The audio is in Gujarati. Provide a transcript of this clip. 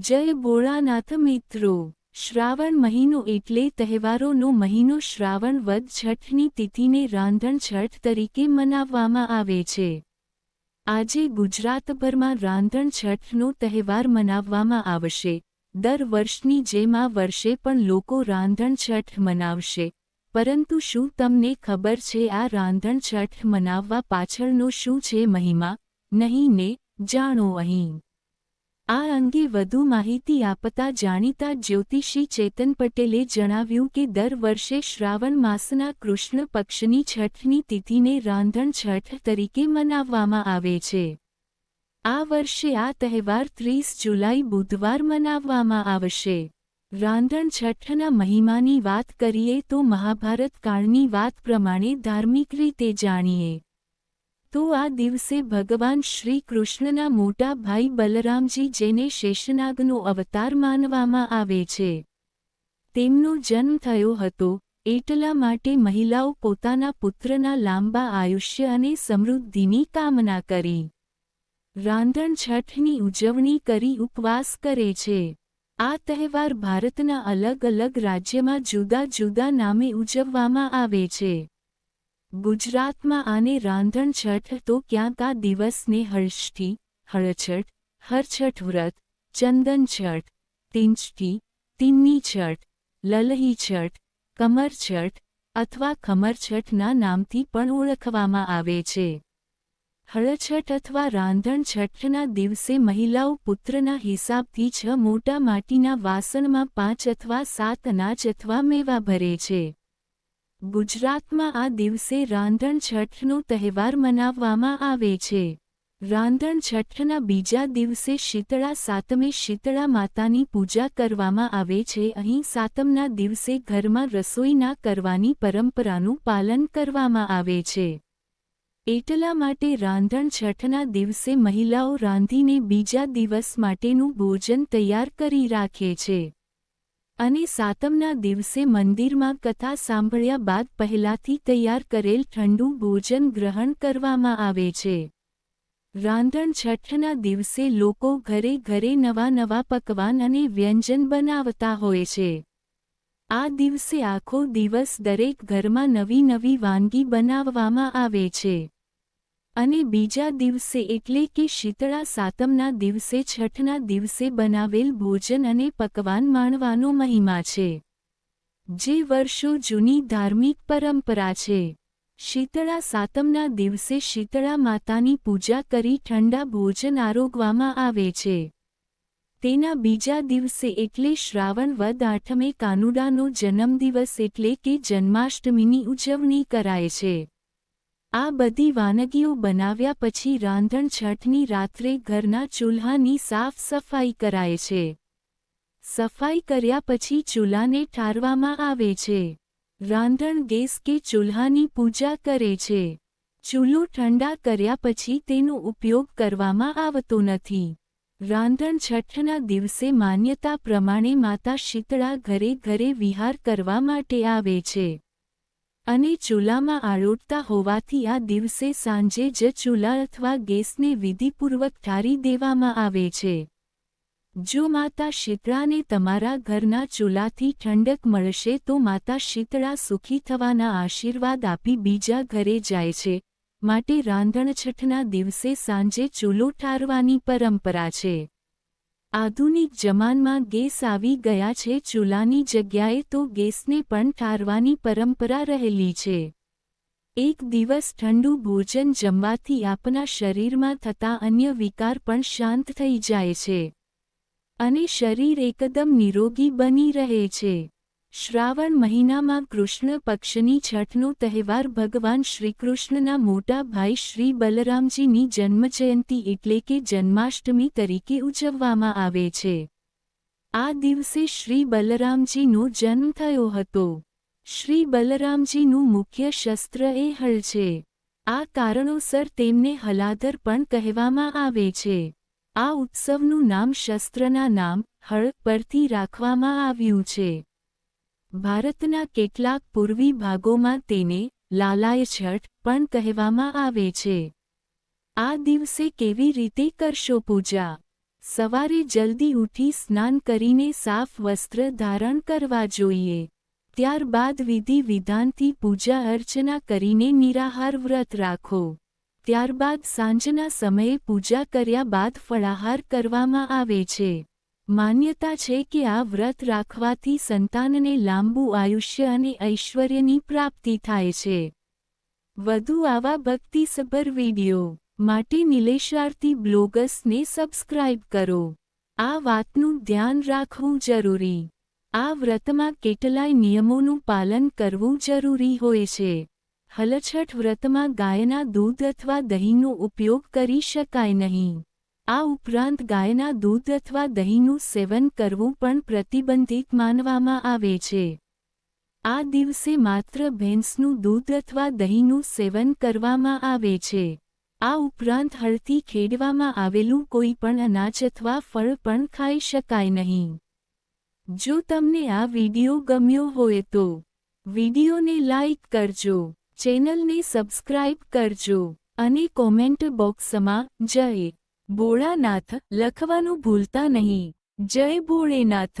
જય ભોળાનાથ મિત્રો. શ્રાવણ મહિનો એટલે તહેવારોનો મહિનો શ્રાવણ વદ છઠની તિથિને રાંધણ છઠ તરીકે મનાવવામાં આવે છે. આજે ગુજરાતભરમાં રાંધણ છઠનો તહેવાર મનાવવામાં આવશે. દર વર્ષની જેમ આ વર્ષે પણ લોકો રાંધણ છઠ મનાવશે. પરંતુ શું તમને ખબર છે આ રાંધણ છઠ મનાવવા પાછળનો શું છે મહિમા? નહીં ને? જાણો અહીં. આ અંગે વધુ માહિતી આપતા જાણીતા જ્યોતિષી ચેતન પટેલે જણાવ્યું કે દર વર્ષે શ્રાવણ માસના કૃષ્ણ પક્ષની છઠની તિથિને રાંધણ છઠ તરીકે મનાવવામાં આવે છે. આ વર્ષે આ તહેવાર ત્રીસ જુલાઈ બુધવાર મનાવવામાં આવશે. રાંધણ છઠના મહિમાની વાત કરીએ તો મહાભારત કાળની વાત પ્રમાણે ધાર્મિક રીતે જાણીએ. તો આ દિવસે ભગવાન શ્રી કૃષ્ણના મોટા ભાઈ બલરામજી જેને શેષનાગનો અવતાર માનવામાં આવે છે. તેમનો જન્મ થયો હતો એટલા માટે મહિલાઓ પોતાના પુત્રના લાંબા આયુષ્ય અને સમૃદ્ધિની કામના કરી. રાંધણ છઠની ઉજવણી કરી ઉપવાસ કરે છે. આ તહેવાર ભારતના અલગ અલગ રાજ્યમાં જુદા જુદા નામે ઉજવવામાં આવે છે. ગુજરાતમાં આને રાંધણ છઠ તો ક્યાંક આ દિવસને હર્ષથી, હળછઠ હરછઠ વ્રત, ચંદન છઠ તિંચટી તિન્ની છઠ, લલહી છઠ, કમર છઠ અથવા ખમર છઠના નામથી પણ ઓળખવામાં આવે છે. હળછઠ અથવા રાંધણ છઠના દિવસે મહિલાઓ પુત્રના હિસાબથી છ મોટા માટીના વાસણમાં પાંચ અથવા સાત અનાજ અથવા મેવા ભરે છે. ગુજરાતમાં આ દિવસે રાંધણ છઠનો તહેવાર મનાવવામાં આવે છે. રાંધણ છઠના બીજા દિવસે શીતળા સાતમે શીતળા માતાની પૂજા કરવામાં આવે છે. અહીં સાતમના દિવસે ઘરમાં રસોઈ ના કરવાની પરંપરાનું પાલન કરવામાં આવે છે. એટલા માટે રાંધણ છઠના દિવસે મહિલાઓ રાંધીને બીજા દિવસ માટેનું ભોજન તૈયાર કરી રાખે છે. અને સાતમના દિવસે મંદિરમાં કથા સાંભળ્યા બાદ પહેલાથી તૈયાર કરેલ ઠંડુ ભોજન ગ્રહણ કરવામાં આવે છે. રાંધણ છઠ્ઠના દિવસે લોકો ઘરે ઘરે નવા નવા પકવાન અને વ્યંજન બનાવતા હોય છે. આ દિવસે આખો દિવસ દરેક ઘરમાં નવી નવી વાનગી બનાવવામાં આવે છે. અને બીજા દિવસે એટલે કે શીતળા સાતમના દિવસે, છઠના દિવસે બનાવેલ ભોજન અને પકવાન માણવાનો મહિમા છે. જે વર્ષો જૂની ધાર્મિક પરંપરા છે. શીતળા સાતમના દિવસે શીતળા માતાની પૂજા કરી ઠંડા ભોજન આરોગવામાં આવે છે. તેના બીજા દિવસે એટલે શ્રાવણ વદ આઠમે કાનુડાનો જન્મદિવસ એટલે કે જન્માષ્ટમીની ઉજવણી કરાય છે. આ બધી વાનગીઓ બનાવ્યા પછી રાંધણ છઠની રાત્રે ઘરના ચૂલ્હાની સાફ સફાઈ કરાય છે. સફાઈ કર્યા પછી ચૂલાને ઠારવામાં આવે છે. રાંધણ ગેસ કે ચૂલ્હાની પૂજા કરે છે. ચૂલો ઠંડા કર્યા પછી તેનો ઉપયોગ કરવામાં આવતો નથી. રાંધણ છઠના દિવસે માન્યતા પ્રમાણે માતા શીતળા ઘરે ઘરે વિહાર કરવા માટે આવે છે. અને ચૂલામાં આળોટતા હોવાથી આ દિવસે સાંજે જ ચૂલા અથવા ગેસને વિધિપૂર્વક ઠારી દેવામાં આવે છે. જો માતા શીતળાને તમારા ઘરના ચૂલાથી ઠંડક મળશે તો માતા શીતળા સુખી થવાના આશીર્વાદ આપી બીજા ઘરે જાય છે, માટે રાંધણછઠના દિવસે સાંજે ચૂલો ઠારવાની પરંપરા છે. આધુનિક જમાનમાં ગેસ આવી ગયા છે. ચૂલાની જગ્યાએ તો ગેસને પણ ઠારવાની પરંપરા રહેલી છે. એક દિવસ ઠંડુ ભોજન જમવાથી આપના શરીરમાં થતા અન્ય વિકાર પણ શાંત થઈ જાય છે. અને શરીર એકદમ નિરોગી બની રહે છે. શ્રાવણ મહિનામાં કૃષ્ણ પક્ષની છઠનો તહેવાર ભગવાન શ્રીકૃષ્ણના મોટા ભાઈ શ્રી બલરામજીની જન્મજયંતિ એટલે કે જન્માષ્ટમી તરીકે ઉજવવામાં આવે છે. આ દિવસે શ્રી બલરામજીનો જન્મ થયો હતો. શ્રી બલરામજીનું મુખ્ય શસ્ત્ર એ હળ છે. આ કારણોસર તેમને હલાધર પણ કહેવામાં આવે છે. આ ઉત્સવનું નામ શસ્ત્રના નામ, હળ પરથી રાખવામાં આવ્યું છે. ભારતના કેટલાક પૂર્વી ભાગોમાં તેને લાલાય છઠ પણ કહેવામાં આવે છે. આ દિવસે કેવી રીતે કરશો પૂજા? સવારે જલ્દી ઉઠી સ્નાન કરીને સાફ વસ્ત્ર ધારણ કરવા જોઈએ. ત્યારબાદ વિધિ વિધાનથી પૂજા અર્ચના કરીને નિરાહાર વ્રત રાખો. ત્યારબાદ સાંજના સમયે પૂજા કર્યા બાદ ફળાહાર કરવામાં આવે છે. માન્યતા છે કે આ વ્રત રાખવાથી સંતાનને લાંબુ આયુષ્ય અને ઐશ્વર્યની પ્રાપ્તિ થાય છે. વધુ આવા ભક્તિસભર વીડિયો માટે નિલેશાર્થી બ્લોગર્સને સબસ્ક્રાઇબ કરો. આ વાતનું ધ્યાન રાખવું જરૂરી. આ વ્રતમાં કેટલાય નિયમોનું પાલન કરવું જરૂરી હોય છે. હલછઠ વ્રતમાં ગાયના દૂધ અથવા દહીંનો ઉપયોગ કરી શકાય નહીં. આ ઉપરાંત ગાયના દૂધ અથવા દહીંનું સેવન કરવું પણ પ્રતિબંધિત માનવામાં આવે છે. આ દિવસે માત્ર ભેંસનું દૂધ અથવા દહીંનું સેવન કરવામાં આવે છે. આ ઉપરાંત હળથી ખેડવામાં આવેલું કોઈ પણ અનાજ અથવા ફળ પણ ખાઈ શકાય નહીં. જો તમને આ વિડિયો ગમ્યો હોય તો વિડિયોને લાઇક કરજો, ચેનલને સબસ્ક્રાઇબ કરજો અને કોમેન્ટ બોક્સમાં જય ભોળાનાથ લખવાનું ભૂલતા નહીં. જય ભોળેનાથ.